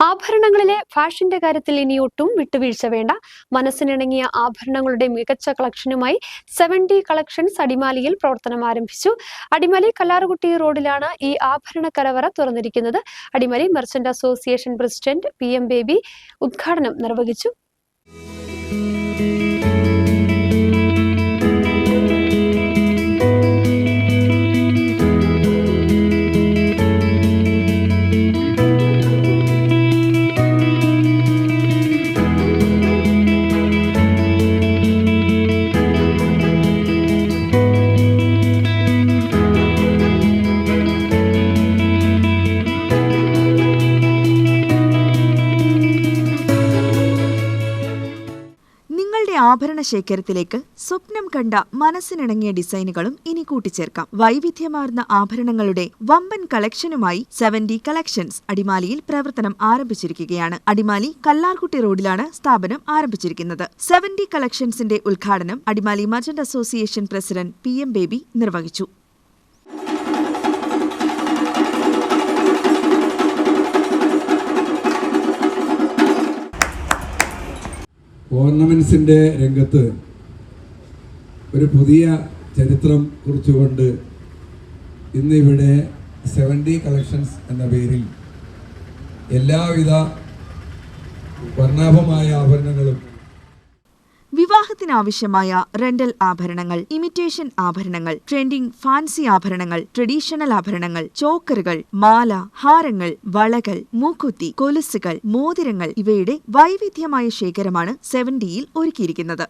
ആഭരണങ്ങളിലെ ഫാഷന്റെ കാര്യത്തിൽ ഇനി ഒട്ടും വിട്ടുവീഴ്ച വേണ്ട. മനസ്സിനിണങ്ങിയ ആഭരണങ്ങളുടെ മികച്ച കളക്ഷനുമായി സെവൻ ഡി കളക്ഷൻസ് അടിമാലിയിൽ പ്രവർത്തനം ആരംഭിച്ചു. അടിമാലി കല്ലാറുകുട്ടി റോഡിലാണ് ഈ ആഭരണ കലവറ തുറന്നിരിക്കുന്നത്. Adimali merchant association president P M Baby ഉദ്ഘാടനം നിർവഹിച്ചു. ആഭരണ ശേഖരത്തിലേക്ക് സ്വപ്നം കണ്ട മനസ്സിനിണങ്ങിയ ഡിസൈനുകളും ഇനി കൂട്ടിച്ചേർക്കാം. വൈവിധ്യമാർന്ന ആഭരണങ്ങളുടെ വമ്പൻ കളക്ഷനുമായി സെവൻ ഡി കളക്ഷൻസ് അടിമാലിയിൽ പ്രവർത്തനം ആരംഭിച്ചിരിക്കുകയാണ്. അടിമാലി കല്ലാർകുട്ടി റോഡിലാണ് സ്ഥാപനം ആരംഭിച്ചിരിക്കുന്നത്. സെവൻ ഡി കളക്ഷൻസിന്റെ ഉദ്ഘാടനം Adimali merchant association president P M Baby നിർവഹിച്ചു. ഓർണമെന്റ്സിന്റെ രംഗത്ത് ഒരു പുതിയ ചരിത്രം കുറിച്ചുകൊണ്ട് ഇന്നിവിടെ സെവന്റി കളക്ഷൻസ് എന്ന പേരിൽ എല്ലാവിധ വർണാഭമായ ആഭരണങ്ങളും വിവാഹത്തിനാവശ്യമായ റെന്റൽ ആഭരണങ്ങൾ ഇമിറ്റേഷൻ ആഭരണങ്ങൾ ട്രെൻഡിംഗ് ഫാൻസി ആഭരണങ്ങൾ ട്രഡീഷണൽ ആഭരണങ്ങൾ ചോക്കറുകൾ മാല ഹാരങ്ങൾ വളകൾ മൂക്കുത്തി കൊലുസുകൾ മോതിരങ്ങൾ ഇവയുടെ വൈവിധ്യമായ ശേഖരമാണ് സെവൻഡിയിൽ ഒരുക്കിയിരിക്കുന്നത്.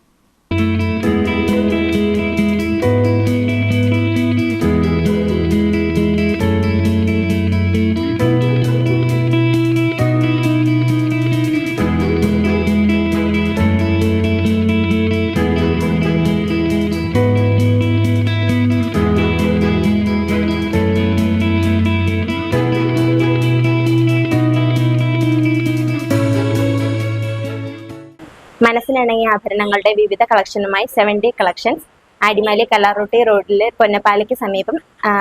മനസ്സിനിണങ്ങിയ ആഭരണങ്ങളുടെ വിവിധ കളക്ഷനുമായി സെവൻ ഡി കളക്ഷൻസ് അടിമാലി കല്ലാറോട്ടി റോഡിൽ പൊന്നപ്പാലയ്ക്ക് സമീപം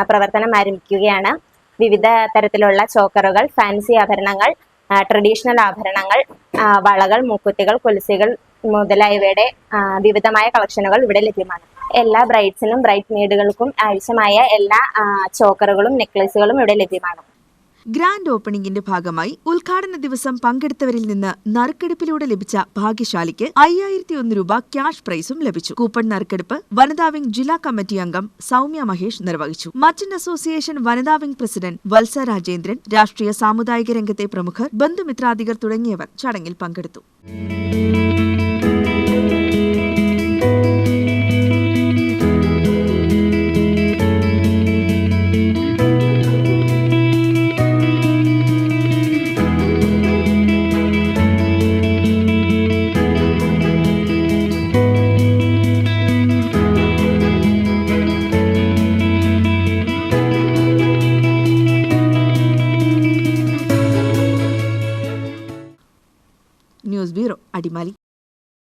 പ്രവർത്തനം ആരംഭിക്കുകയാണ്. വിവിധ തരത്തിലുള്ള ചോക്കറുകൾ ഫാൻസി ആഭരണങ്ങൾ ട്രഡീഷണൽ ആഭരണങ്ങൾ വളകൾ മൂക്കുത്തികൾ കൊലുസികൾ മുതലായവയുടെ വിവിധമായ കളക്ഷനുകൾ ഇവിടെ ലഭ്യമാണ്. എല്ലാ ബ്രൈഡ്സിനും ബ്രൈഡ് മെയ്ഡുകൾക്കും ആവശ്യമായ എല്ലാ ചോക്കറുകളും നെക്ലേസുകളും ഇവിടെ ലഭ്യമാണ്. ഗ്രാൻഡ് ഓപ്പണിംഗിന്റെ ഭാഗമായി ഉദ്ഘാടന ദിവസം പങ്കെടുത്തവരിൽ നിന്ന് നറുക്കെടുപ്പിലൂടെ ലഭിച്ച ഭാഗ്യശാലിക്ക് അയ്യായിരത്തി ഒന്ന് രൂപ ക്യാഷ് പ്രൈസും ലഭിച്ചു. കൂപ്പൺ നറുക്കെടുപ്പ് വനിതാ വിംഗ് ജില്ലാ കമ്മിറ്റി അംഗം സൗമ്യ മഹേഷ് നിർവഹിച്ചു. മർച്ചന്റ് അസോസിയേഷൻ വനിതാ വിംഗ് പ്രസിഡന്റ് വത്സ രാജേന്ദ്രൻ രാഷ്ട്രീയ സാമുദായിക രംഗത്തെ പ്രമുഖർ ബന്ധുമിത്രാധികർ തുടങ്ങിയവർ ചടങ്ങിൽ പങ്കെടുത്തു. Bureau, Animali.